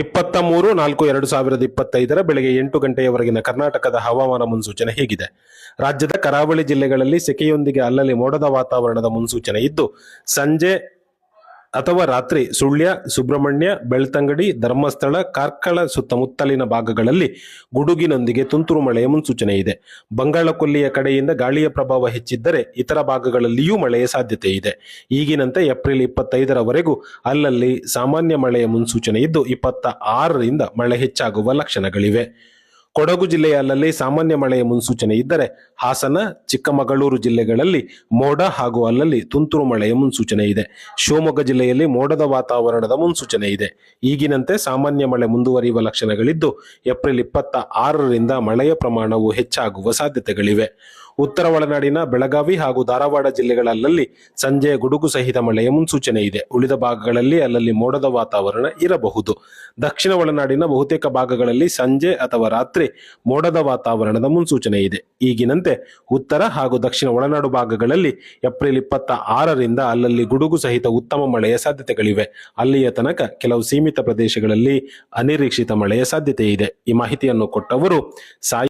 ಇಪ್ಪತ್ತ ಮೂರು ನಾಲ್ಕು ಎರಡು ಸಾವಿರದ ಇಪ್ಪತ್ತೈದರ ಬೆಳಗ್ಗೆ ಎಂಟು ಗಂಟೆಯವರೆಗಿನ ಕರ್ನಾಟಕದ ಹವಾಮಾನ ಮುನ್ಸೂಚನೆ ಹೇಗಿದೆ. ರಾಜ್ಯದ ಕರಾವಳಿ ಜಿಲ್ಲೆಗಳಲ್ಲಿ ಸೆಕೆಯೊಂದಿಗೆ ಅಲ್ಲಲ್ಲಿ ಮೋಡದ ವಾತಾವರಣದ ಮುನ್ಸೂಚನೆ ಇದ್ದು, ಸಂಜೆ ಅಥವಾ ರಾತ್ರಿ ಸುಳ್ಯ, ಸುಬ್ರಹ್ಮಣ್ಯ, ಬೆಳ್ತಂಗಡಿ, ಧರ್ಮಸ್ಥಳ, ಕಾರ್ಕಳ ಸುತ್ತಮುತ್ತಲಿನ ಭಾಗಗಳಲ್ಲಿ ಗುಡುಗಿನೊಂದಿಗೆ ತುಂತುರು ಮಳೆಯ ಮುನ್ಸೂಚನೆ ಇದೆ. ಬಂಗಾಳಕೊಲ್ಲಿಯ ಕಡೆಯಿಂದ ಗಾಳಿಯ ಪ್ರಭಾವ ಹೆಚ್ಚಿದ್ದರೆ ಇತರ ಭಾಗಗಳಲ್ಲಿಯೂ ಮಳೆಯ ಸಾಧ್ಯತೆ ಇದೆ. ಈಗಿನಂತೆ ಏಪ್ರಿಲ್ ಇಪ್ಪತ್ತೈದರವರೆಗೂ ಅಲ್ಲಲ್ಲಿ ಸಾಮಾನ್ಯ ಮಳೆಯ ಮುನ್ಸೂಚನೆ ಇದ್ದು ಇಪ್ಪತ್ತ ಆರರಿಂದ ಮಳೆ ಹೆಚ್ಚಾಗುವ ಲಕ್ಷಣಗಳಿವೆ. ಕೊಡಗು ಜಿಲ್ಲೆಯ ಅಲ್ಲಲ್ಲಿ ಸಾಮಾನ್ಯ ಮಳೆಯ ಮುನ್ಸೂಚನೆ ಇದ್ದರೆ ಹಾಸನ, ಚಿಕ್ಕಮಗಳೂರು ಜಿಲ್ಲೆಗಳಲ್ಲಿ ಮೋಡ ಹಾಗೂ ಅಲ್ಲಲ್ಲಿ ತುಂತುರು ಮಳೆಯ ಮುನ್ಸೂಚನೆ ಇದೆ. ಶಿವಮೊಗ್ಗ ಜಿಲ್ಲೆಯಲ್ಲಿ ಮೋಡದ ವಾತಾವರಣದ ಮುನ್ಸೂಚನೆ ಇದೆ. ಈಗಿನಂತೆ ಸಾಮಾನ್ಯ ಮಳೆ ಮುಂದುವರಿಯುವ ಲಕ್ಷಣಗಳಿದ್ದು, ಏಪ್ರಿಲ್ ಇಪ್ಪತ್ತ ಆರರಿಂದ ಮಳೆಯ ಪ್ರಮಾಣವು ಹೆಚ್ಚಾಗುವ ಸಾಧ್ಯತೆಗಳಿವೆ. ಉತ್ತರ ಒಳನಾಡಿನ ಬೆಳಗಾವಿ ಹಾಗೂ ಧಾರವಾಡ ಜಿಲ್ಲೆಗಳಲ್ಲಲ್ಲಿ ಸಂಜೆ ಗುಡುಗು ಸಹಿತ ಮಳೆಯ ಮುನ್ಸೂಚನೆ ಇದೆ. ಉಳಿದ ಭಾಗಗಳಲ್ಲಿ ಅಲ್ಲಲ್ಲಿ ಮೋಡದ ವಾತಾವರಣ ಇರಬಹುದು. ದಕ್ಷಿಣ ಒಳನಾಡಿನ ಬಹುತೇಕ ಭಾಗಗಳಲ್ಲಿ ಸಂಜೆ ಅಥವಾ ರಾತ್ರಿ ಮೋಡದ ವಾತಾವರಣದ ಮುನ್ಸೂಚನೆ ಇದೆ. ಈಗಿನಂತೆ ಉತ್ತರ ಹಾಗೂ ದಕ್ಷಿಣ ಒಳನಾಡು ಭಾಗಗಳಲ್ಲಿ ಏಪ್ರಿಲ್ ಇಪ್ಪತ್ತ ಆರರಿಂದ ಅಲ್ಲಲ್ಲಿ ಗುಡುಗು ಸಹಿತ ಉತ್ತಮ ಮಳೆಯ ಸಾಧ್ಯತೆಗಳಿವೆ. ಅಲ್ಲಿಯ ತನಕ ಕೆಲವು ಸೀಮಿತ ಪ್ರದೇಶಗಳಲ್ಲಿ ಅನಿರೀಕ್ಷಿತ ಮಳೆಯ ಸಾಧ್ಯತೆ ಇದೆ. ಈ ಮಾಹಿತಿಯನ್ನು ಕೊಟ್ಟವರು ಸಾಯಿ